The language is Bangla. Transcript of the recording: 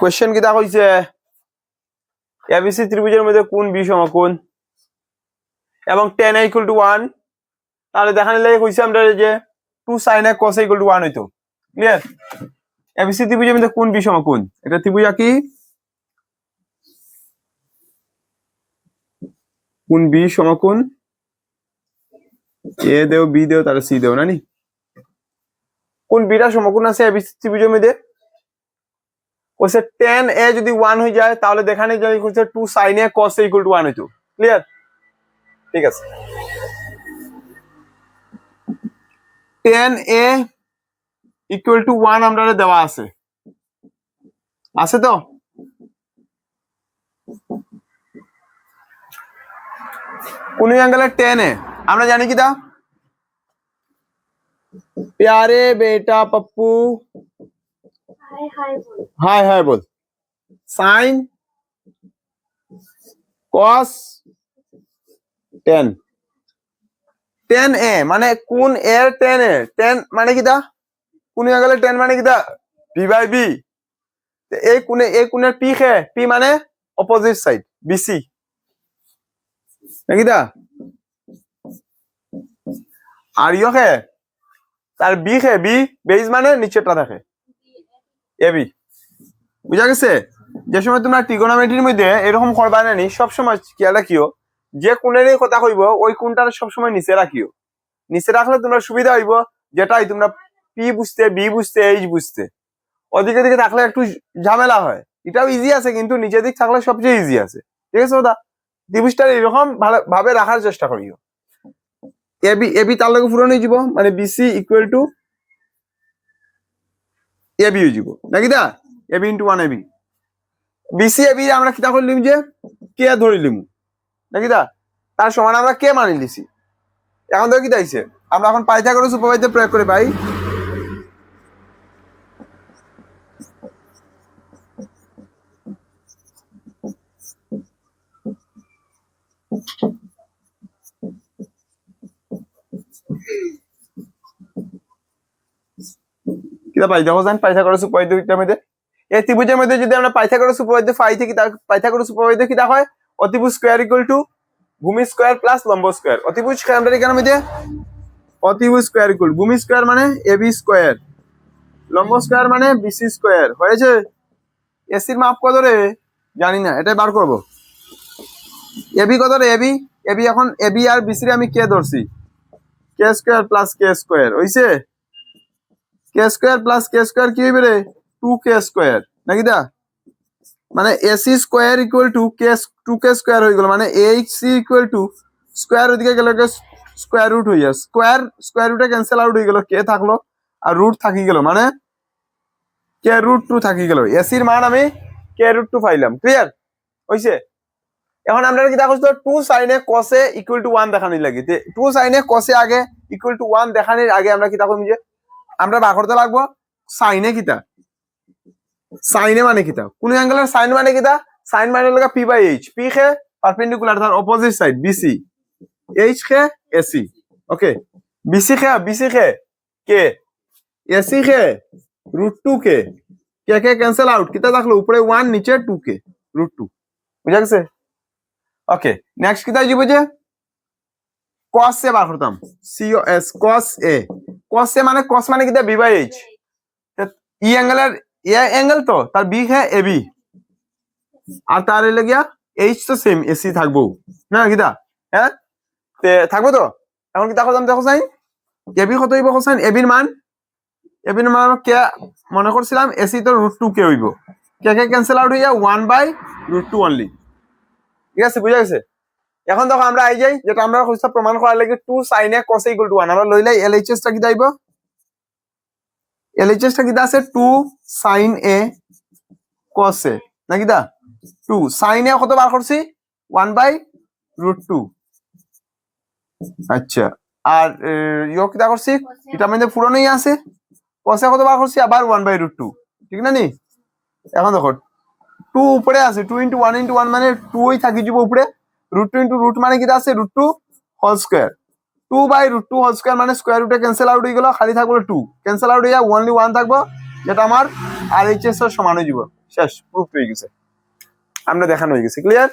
কোয়েশ্চেন কিতা কইছে এবিসি ত্রিভুজের মধ্যে কোন বি সমকোণ এবং টেন ইকুয়াল টু ওয়ান তাহলে দেখানো লাগে কইছে আমরা যে টু সাইন এক কস ইকুয়াল টু ওয়ান হইতো। ক্লিয়ার এবিসি ত্রিভুজের মধ্যে কোন বি সমকোণ এটা ত্রিভুজ কি? কোন বি সমকোণ এ দেও বি দেও, তাহলে সি দেও না নি কোন বিটা সমকোণ আছে এবিসি ত্রিভুজের মধ্যে? কইছে টেন এ যদি ওয়ান হয়ে যায় তাহলে দেখানে যায় কইছে two sin A cos equal to one হইতো ক্লিয়ার ঠিক আছে tan A equal to one আমরা দেওয়া আছে আছে তো কোন অ্যাঙ্গেলের টেন এ আমরা জানি কি দা प्यारे बेटा Pappu high high ball. Sine cos tan. Tan A মানে কোন এর টেন এ? টেন মানে কি দা? কোন গেলে টেন মানে কি দা? P by B. এই কোণে এই কোণের পি খে? পি মানে অপোজিট সাইড বিসি নাকি দা? আর ইয়ে খে? তার বি খে? বি, বেইজ মানে নিচেটা থাকে এবি বুঝা গেছে? যে সময় তোমরা ট্রিগোনোমেট্রির মধ্যে এরকম করবা না নি সবসময় খেয়াল রাখিও, যে কোণেরই কথা কইব, ওই কোণটার সবসময় নিচে রাখিও। নিচে রাখলে তোমরা সুবিধা হইব, যেটাই তোমরা পি বুঝতে বি বুঝতে এইচ বুঝতে। ওদিকে দিকে থাকলে একটু ঝামেলা হয়। এটাও ইজি আছে, কিন্তু নিচের দিক থাকলে সবচেয়ে ইজি আছে। ঠিক আছে ওদা ত্রিভুজটা এরকম ভাবে রাখার চেষ্টা করিও। এবি এবি তার লগে হয়ে যাব মানে বিসি ইকুয়াল টু এবি যাব, নাকি দা? AB into one AB BC AB আমরা কিতা করলিম যে? কে ধরিলিম নাকি দা? তার সমান আমরা কে মানি লিছি। এখন তো কি তাইছে আমরা এখন পাইথাগোরাস উপপাদ্য প্রয়োগ করে পাই কিতা পাই দেখো জান পাইথাগোরাস উপপাদ্যটার মধ্যে এই ত্রিভুজের মধ্যে যদি আমরা পাইথাগোরাস উপপাদ্য পাই থেকে পাইথাগোরাস উপপাদ্য কিতা হয়? অতিভুজ স্কোয়ার ইকুয়াল টু ভূমি স্কোয়ার প্লাস লম্ব স্কোয়ার অতিভুজ আমরা এখানে মধ্যে অতিভুজ স্কোয়ার ইকুয়াল ভূমি স্কোয়ার মানে এবি স্কোয়ার লম্ব স্কোয়ার মানে বিসি স্কোয়ার হয়েছে? এসির মাপ কত রে? জানি না, এটাই বার করব। এবি কত রে? এবি এবি এখন এবি আর বিসি আমি কে ধরছি? K square plus k square হইছে? K square plus k square কি হইবে রে? টু কে স্কোয়ার নাকি দা? মানে AC square equal to k two k square হয়ে গেল। মানে H C equal to square ওদিকে গেল স্কোয়ার রুট হয়ে যায়। স্কোয়ার স্কোয়ার রুটে ক্যান্সেল আউট হয়ে গেল। কে থাকল আর রুট থাকি গেল। মানে কে রুট টু থাকি গেল। এসির মান আমি কে রুট টু পাইলাম। ক্লিয়ার হইছে? এখন আমরা কি দেখো টু সাইনে কসে ইকুয়াল টু ওয়ান দেখানি লাগে। টু সাইনে কসে আগে ইকুয়াল টু ওয়ান দেখানির আগে আমরা কি দেখো যে আমরা বার করতে লাগবো সাইনে কিতা? সাইনে মানে কিতা? কোন অ্যাঙ্গেলের সাইন মানে কিতা? সাইন মানে লাগা পি বাই এইচ পি খে পারপেন্ডিকুলার তার অপোজিট সাইড বিসি এইচ খে এসি ওকে বিসি খে বিসি খে কে এসি খে রুট টু কে? কে? কে ক্যান্সেল আউট কিতা থাকল? উপরে ওয়ান নিচে টু কে? রুট টু বুঝা গেছে? ওকে নেক্সট কিতা যাব যে কস এ বার করতাম। সিও এস কস এ এ মানে কস মানে কিতা বি বাই এইচ ই অ্যাঙ্গেলের এ অ্যাঙ্গেল তো? তার বি হ্যাঁ এ বি আর তার এলে গিয়া এইচ তো সেম এসি থাকব। না কিতা হ্যাঁ? তে থাকব তো? এখন কিতা করতাম দেখো সাইন এবি কত হইব সাইন এবির মান? এবির মান কে মনে করছিলাম এসি তো রুট টু কে হইব। কে কে ক্যান্সেল আউট হয়ে যায় one by root two only ঠিক আছে, বুঝা গেছে? এখন দেখো আমরা আই যাই যেটা আমরা কইছা প্রমাণ করার লাগে টু সাইনে কস ইকুয়াল টু ওয়ান আমরা লইলাই এলএইচএস টা কি দাইব এলএইচএস টা কি আছে? টু সাইন এ কস এ নাকি দা? টু সাইন এ কত বার করছি? ওয়ান বাই রুট টু আচ্ছা আর ইয় কিতা করছি? এটা মধ্যে পুরনোই আছে। কসে কত বার করছি? আবার ওয়ান বাই রুট টু ঠিক না নি? এখন দেখো টু উপরে আছে two into one into one মানে টুই থাকি যাব উপরে। রুট টু ইন্টু রুট মানে কিটা আছে? Root two whole square two by root two whole square মানে স্কোয়ার রুটে ক্যান্সেল আউট হয়ে গেল, খালি থাকল টু ক্যান্সেল আউট হয়ে যায় ওনলি ওয়ান থাকব, যেটা আমার আর এইচ এস এর সমান হয়ে যাব। শেষ প্রুফ হয়ে গেছে। আমরা দেখানো হয়ে গেছে ক্লিয়ার